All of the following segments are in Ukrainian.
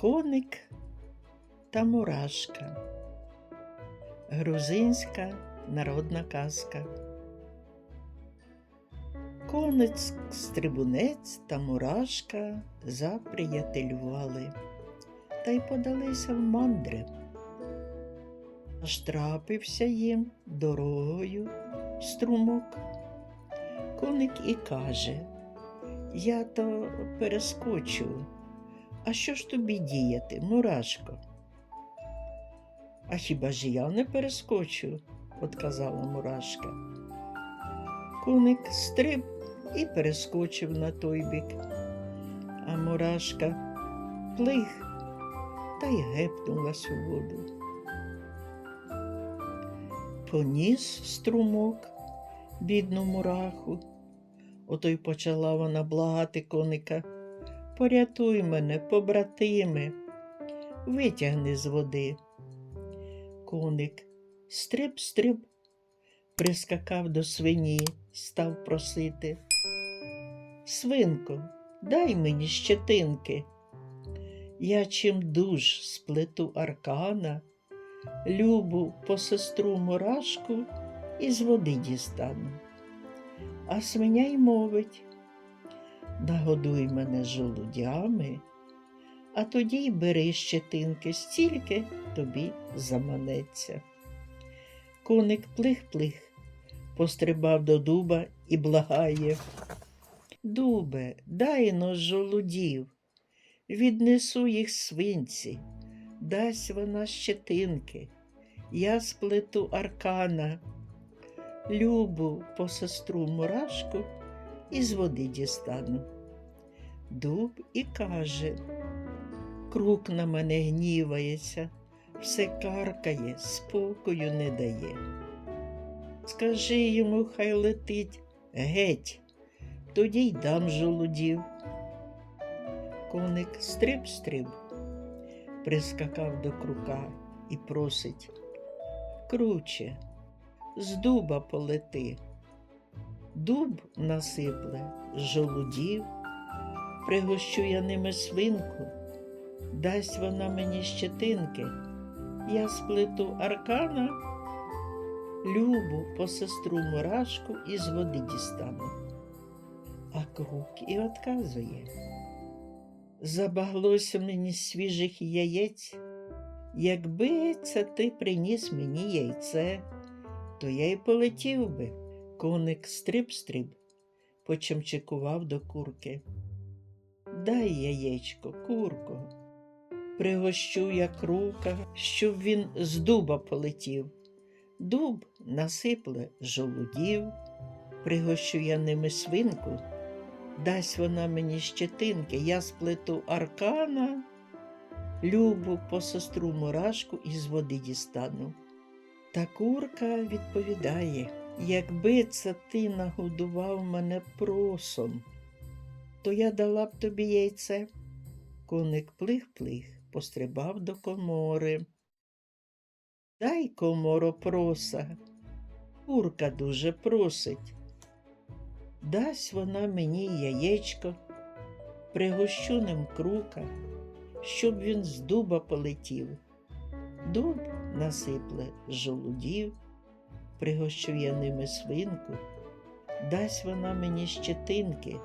Коник та мурашка. Грузинська народна казка. Конець, стрибунець та мурашка заприятелювали та й подалися в мандри. Аж трапився їм дорогою струмок. Коник і каже, я то перескочу. А що ж тобі діяти, мурашко? А хіба ж я не перескочу, отказала мурашка. Куник стриб і перескочив на той бік, а мурашка плих та й гепнулась у воду. Поніс струмок бідну мураху. Ото й почала вона благати коника. Порятуй мене, побратиме, витягни з води. Коник стриб-стриб, прискакав до свині, став просити. Свинко, дай мені щетинки. Я чим дуж сплету аркана, любу по сестру мурашку із води дістану. А свиня й мовить нагодуй мене жолудями, а тоді й бери щетинки, стільки тобі заманеться. Коник плих-плих, пострибав до дуба і благає. Дубе, дай но жолудів, віднесу їх свинці, дасть вона щетинки, я сплету аркана, любу по сестру мурашку із води дістану. Дуб і каже, крук на мене гнівається, все каркає, спокою не дає. Скажи йому, хай летить геть, тоді й дам жолудів. Коник стриб-стриб, прискакав до крука і просить круче, з дуба полети. Дуб насипле жолудів, пригощу я ними свинку, дасть вона мені щетинки, я сплету аркана, любу по сестру мурашку із води дістану. А крук і отказує. Забаглося мені свіжих яєць, якби це ти приніс мені яйце, то я й полетів би. Коник стриб-стриб почимчикував до курки. Дай яєчко, курко, пригощу я крука, щоб він з дуба полетів. Дуб насипле жолудів, пригощу я ними свинку, дасть вона мені щетинки, я сплету аркана, любу по сестру мурашку із води дістану. Та курка відповідає якби це ти нагодував мене просом, то я дала б тобі яйце. Коник плих-плих пострибав до комори. Дай коморо проса, курка дуже просить. Дасть вона мені яєчко, пригощу ним крука, щоб він з дуба полетів. Дуб насипле жолудів пригощу я ними свинку, дасть вона мені щетинки,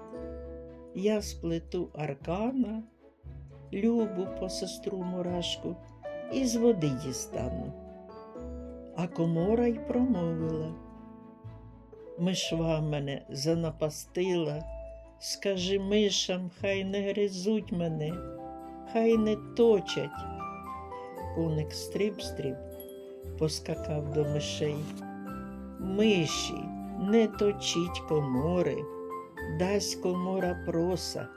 я сплету аркана, любу по сестру мурашку і з води дістану. А комора й промовила. Мишва мене занапастила, скажи мишам, хай не гризуть мене, хай не точать. Коник стриб-стриб поскакав до мишей. Миші, не точіть комори, дасть комора проса.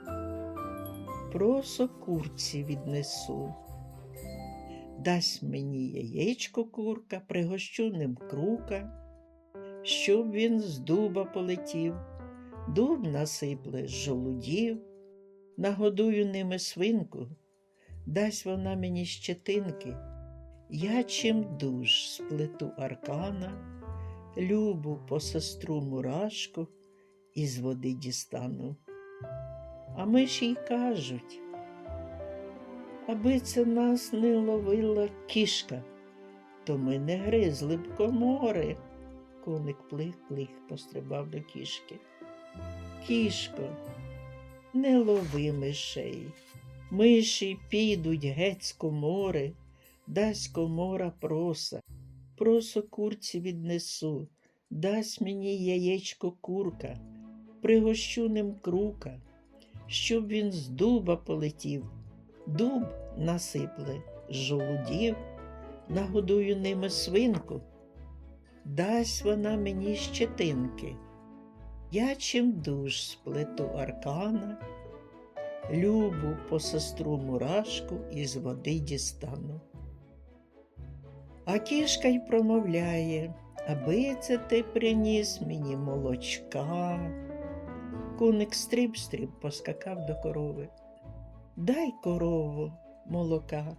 Просо курці віднесу. Дасть мені яєчко курка, пригощу ним крука, щоб він з дуба полетів, дуб насипле з жолудів, нагодую ними свинку, дасть вона мені щетинки, я чим дуж сплету аркана любу по сестру мурашку із води дістану. А ми ж їй кажуть, аби це нас не ловила кішка, то ми не гризли б комори. Коник плих-плих пострибав до кішки. Кішко, не лови мишей. Миші підуть геть з комори, дасть комора проса, просо курці віднесу, дасть мені яєчко курка, пригощу ним крука, щоб він з дуба полетів, дуб насипле жолудів, нагодую ними свинку, дасть вона мені щетинки. Я чим дуж сплету аркана, любу по сестру мурашку із води дістану. А кішка й промовляє, аби це ти приніс мені молочка. Куник стріб-стріб поскакав до корови. Дай корову молока,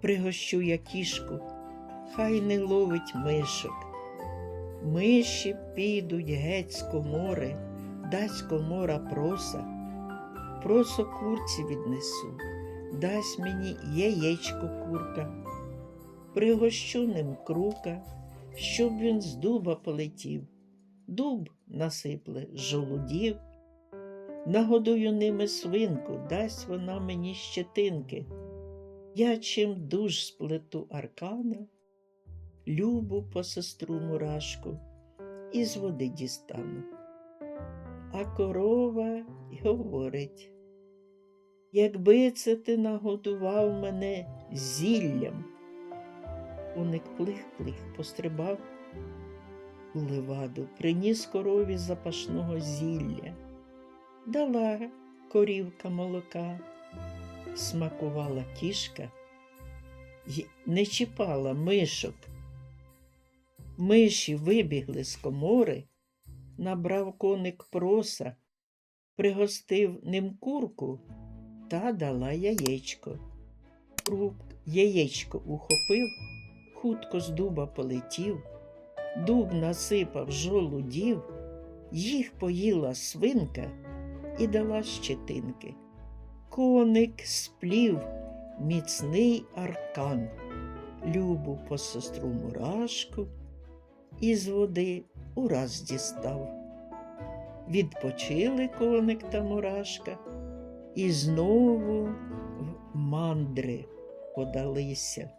пригощу я кішку, хай не ловить мишок. Миші підуть геть з комори, дасть комора проса, просо курці віднесу, дасть мені яєчко курка, пригощу ним крука, щоб він з дуба полетів, дуб насипле з жолудів, нагодую ними свинку, дасть вона мені щетинки. Я чим дуж сплету аркана, любу по сестру мурашку із води дістану. А корова й говорить, якби це ти нагодував мене зіллям. Уник плих-плих пострибав у леваду, приніс корові запашного зілля, дала корівка молока, смакувала кішка не чіпала мишок. Миші вибігли з комори, набрав коник проса, пригостив ним курку та дала яєчко. Крук яєчко ухопив, хутко з дуба полетів, дуб насипав жолудів, їх поїла свинка і дала щетинки. Коник сплів міцний аркан, любу по сестру мурашку із води ураз дістав. Відпочили коник та мурашка і знову в мандри подалися.